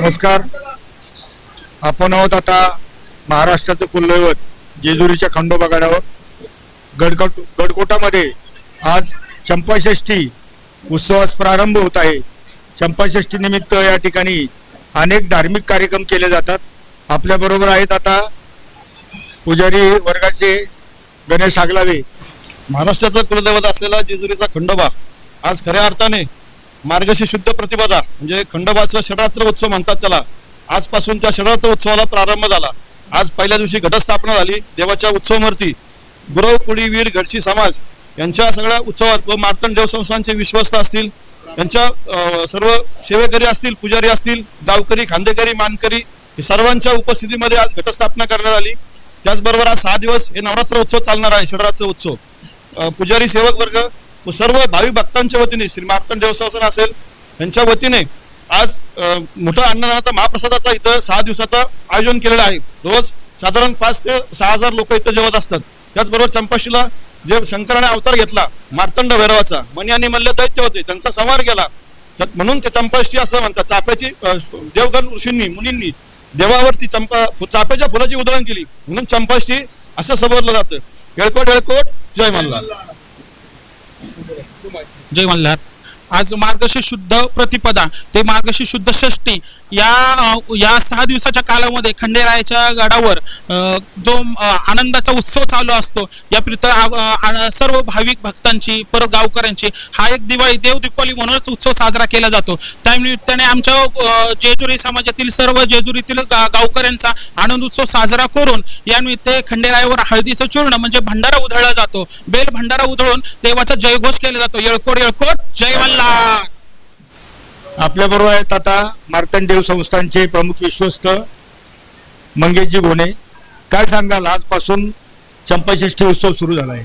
नमस्कार. आपण आहोत आता महाराष्ट्राचं कुलदैवत जेजुरीच्या खंडोबा गडावर. गडकट गडकोटामध्ये आज चंपाषष्ठी उत्सवास प्रारंभ होत आहे. चंपाषष्ठी निमित्त या ठिकाणी अनेक धार्मिक कार्यक्रम केले जातात. आपल्याबरोबर आहेत आता पुजारी वर्गाचे गणेश आगलावे. महाराष्ट्राचं कुलदैवत असलेला जेजुरीचा खंडोबा आज खऱ्या अर्थाने मार्गशी शुद्ध प्रतिपदा म्हणजे खंडोबाचा षडरात्र उत्सव म्हणतात त्याला. आजपासून त्या षडरात्र उत्सवाला प्रारंभ झाला. आज पहिल्या दिवशी घटस्थापना झाली देवाच्या उत्सवमूर्ती गुरव कुळी वीर गडशी समाज यांच्या सगळ्या उत्सवात व मार्तंड देव संस्थांचे विश्वस्त असतील यांच्या सर्व सेवेकरी असतील पुजारी असतील गावकरी खांदेकरी मानकरी हे सर्वांच्या उपस्थितीमध्ये आज घटस्थापना करण्यात आली. त्याचबरोबर आज सहा दिवस हे नवरात्र उत्सव चालणार आहे षडरात्र उत्सव. पुजारी सेवक वर्ग व सर्व भाविक भक्तांच्या वतीने श्री मार्तंड देवस्थान असेल यांच्या वतीने आज मोठा अन्नदानाचा महाप्रसादाचा इथं सहा दिवसाचा आयोजन केलेलं आहे. रोज साधारण पाच ते सहा हजार लोक इथं जेवत असतात. त्याचबरोबर चंपाशीला जे शंकराने अवतार घेतला मार्तंड भैरवाचा मणी आणि मल्ल दैत्य होते त्यांचा संवार केला. त्यात म्हणून ते चंपाष्टी असं म्हणतात. चाफ्याची देवगण ऋषींनी मुनींनी देवावरती चंपा चाप्याच्या चाफ्याच्या फुलाची उधळण केली. म्हणून चंपाष्टी असं समजलं जातं. येळकोट येळकोट जय मल्हार जय मल्हार. आज मार्गशीर्ष शुद्ध प्रतिपदा ते मार्गशीर्ष शुद्ध षष्टी या या सहा दिवसाच्या कालामध्ये खंडेरायाच्या गडावर जो आनंदाचा उत्सव चालू असतो या प्रित सर्व भाविक भक्तांची परत गावकऱ्यांची हा एक दिवाळी देव दीपावली म्हणूनच उत्सव साजरा केला जातो. त्यानिमित्ताने आमच्या जेजुरी समाजातील सर्व जेजुरीतील गावकऱ्यांचा आनंद उत्सव साजरा करून यानिमित्त खंडेरायावर हळदीचं चूर्ण म्हणजे भंडारा उधळला जातो. बेल भंडारा उधळून देवाचा जयघोष केला जातो. येळकोट येळकोट जय आपल्या बरोबर आहेत आता मार्तंड देव संस्थांचे प्रमुख विश्वस्त मंगेशजी घोणे. काय सांगाल? आजपासून चंपाषष्ठी उत्सव सुरू झाला आहे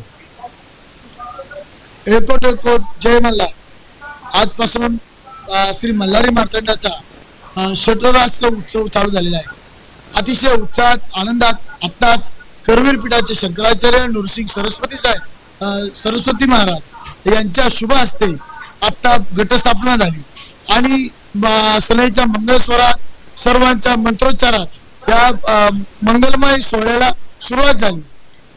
एकोट एकोट. जय मल्हार. आजपासून श्री मल्हारी मार्तंडाचा अ, षटराष्ट्र उत्सव चालू झालेला आहे. अतिशय उत्साहात आनंदात आत्ताच करवीर पीठाचे शंकराचार्य नृसिंग सरस्वती साहेब सरस्वती महाराज यांच्या शुभ हस्ते आता घटस्थापना झाली. आणि सनईच्या सलईच्या सर्वांच्या मंत्रोच्चारात या मंगलमय सोहळ्याला सुरुवात झाली.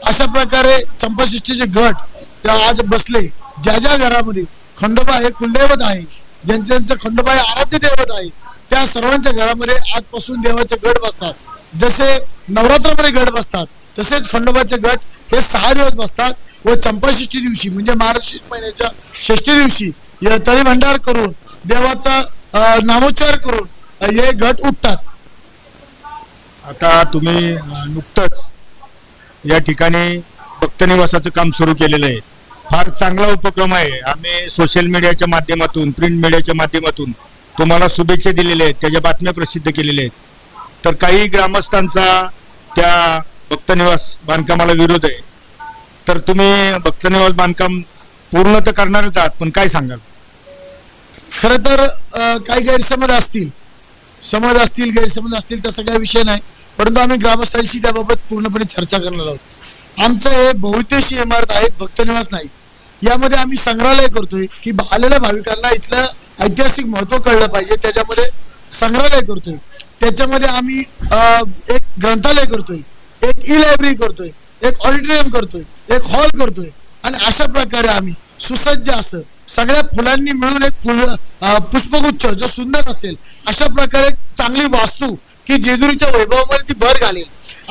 अशा प्रकारे चंपाषष्ठीचे गट आज बसले. ज्या ज्या घरामध्ये खंडोबा हे कुलदैवत आहे ज्यांचे ज्यांचं खंडोबा हे आराध्य दैवत आहे त्या सर्वांच्या घरामध्ये आजपासून देवाचे गट बसतात. जसे नवरात्रामध्ये गट बसतात तसेच खंडोबाचे गट हे सहा दिवस बसतात व चंपाषष्ठी दिवशी म्हणजे महाराष्ट्र महिन्याच्या षष्ठी दिवशी तळी भंडार करून देवाचा नामोच्चार करून हे गट उठतात. आता तुम्ही नुकतंच या ठिकाणी भक्तनिवासाचं काम सुरू केलेलं आहे. फार चांगला उपक्रम आहे. आम्ही सोशल मीडियाच्या माध्यमातून प्रिंट मीडियाच्या माध्यमातून तुम्हाला शुभेच्छा दिलेल्या आहेत. त्याच्या बातम्या प्रसिद्ध केलेल्या आहेत. तर काही ग्रामस्थांचा त्या भक्तनिवास बांधकामाला विरोध आहे. तर तुम्ही भक्तनिवास बांधकाम पूर्ण तर करणारच आहात पण काय सांगाल? खर तर काही गैरसमज असतील. समज असतील गैरसमज असतील तसा काही विषय नाही. परंतु आम्ही ग्रामस्थांशी त्याबाबत पूर्णपणे चर्चा करणार आहोत. आमचं हे बहुतेशी इमारत आहे भक्तनिवास नाही. यामध्ये आम्ही संग्रहालय करतोय की भा- आलेल्या भाविकांना इथलं ऐतिहासिक महत्त्व कळलं पाहिजे. त्याच्यामध्ये संग्रहालय करतोय. त्याच्यामध्ये आम्ही एक ग्रंथालय करतोय. एक ई लायब्ररी करतोय. एक ऑडिटोरियम करतोय. एक हॉल करतोय. आणि अशा प्रकारे आम्ही सुसज्ज असं सगळ्या फुलांनी मिळून एक फुल पुष्पगुच्छ जो सुंदर असेल अशा प्रकारे चांगली वास्तू की जेजुरीच्या वैभवामध्ये ती भर घालेल.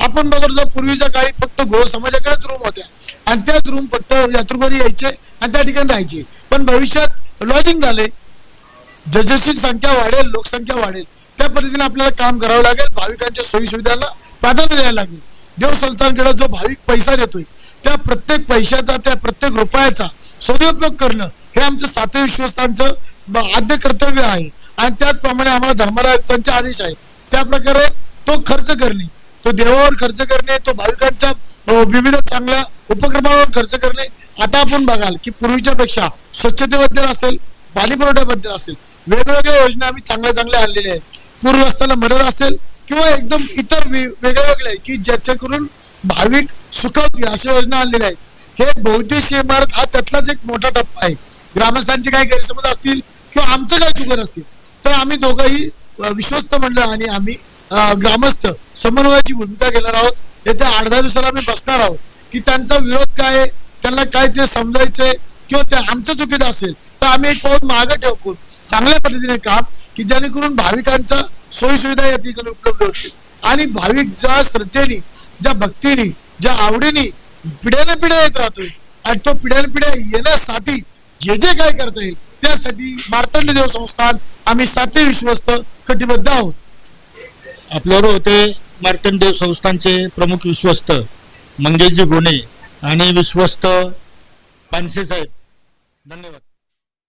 आपण बघत होतो पूर्वीच्या काळी फक्त घोर समाजाकडेच रूम होत्या. आणि त्याच रूम फक्त यात्रुकरी यायचे आणि त्या ठिकाणी राहायचे. पण भविष्यात लॉजिंग झाले. जसजशी संख्या वाढेल लोकसंख्या वाढेल त्या पद्धतीने आपल्याला काम करावं लागेल. भाविकांच्या सोयी सुविधांना प्राधान्य द्यायला लागेल. देवसंस्थांकडे जो भाविक पैसा देतोय त्या प्रत्येक पैशाचा त्या प्रत्येक रुपयाचा सदुपयोग करणं हे आमचं सातव्या विश्वस्तांचं ब- आद्य कर्तव्य आहे. आणि त्याचप्रमाणे आम्हाला धर्मरायुक्तांचे आदेश आहेत. त्या प्रकारे तो खर्च करणे तो देवावर खर्च करणे तो भाविकांच्या विविध चांगल्या उपक्रमावर खर्च करणे. आता आपण बघाल की पूर्वीच्या पेक्षा स्वच्छतेबद्दल असेल पाणी पुरवठ्याबद्दल असेल वेगवेगळ्या योजना आम्ही चांगल्या चांगल्या आणलेल्या आहेत. पूर्वस्थाला मदत असेल किंवा एकदम इतर वे- वेगळ्या वेगळ्या की ज्याच्याकडून भाविक सुखावतील अशा योजना आणलेल्या आहेत. हे बहुद्देशीय इमारत हा त्यातलाच एक मोठा टप्पा आहे. ग्रामस्थांचे काही गैरसमज असतील किंवा आमचं काय चुकत असेल तर आम्ही दोघंही विश्वस्त मंडळ आणि आम्ही ग्रामस्थ समन्वयाची भूमिका घेणार आहोत. येत्या आठ दहा दिवसाला आम्ही बसणार आहोत की त्यांचा विरोध काय आहे त्यांना काय ते समजायचंय किंवा ते आमचं चुकीचं असेल तर आम्ही एक पाऊल मागं ठेवून चांगल्या पद्धतीने काम की जेणेकरून भाविकांचा सोयीसुविधा या ठिकाणी उपलब्ध होतील. आणि भाविक ज्या श्रद्धेने ज्या भक्तीने ज्या आवडीने पिढ्याने पिढ्या येत राहतोय आणि तो पिढ्याने पिढ्या येण्यासाठी जे जे काय करता येईल त्यासाठी मार्तंड देव संस्थान आम्ही सातही विश्वस्त कटिबद्ध आहोत. आपल्यावर होते मार्तंडेव संस्थानचे प्रमुख विश्वस्त मंगेशजी गोणे आणि विश्वस्त पानसे साहेब. धन्यवाद.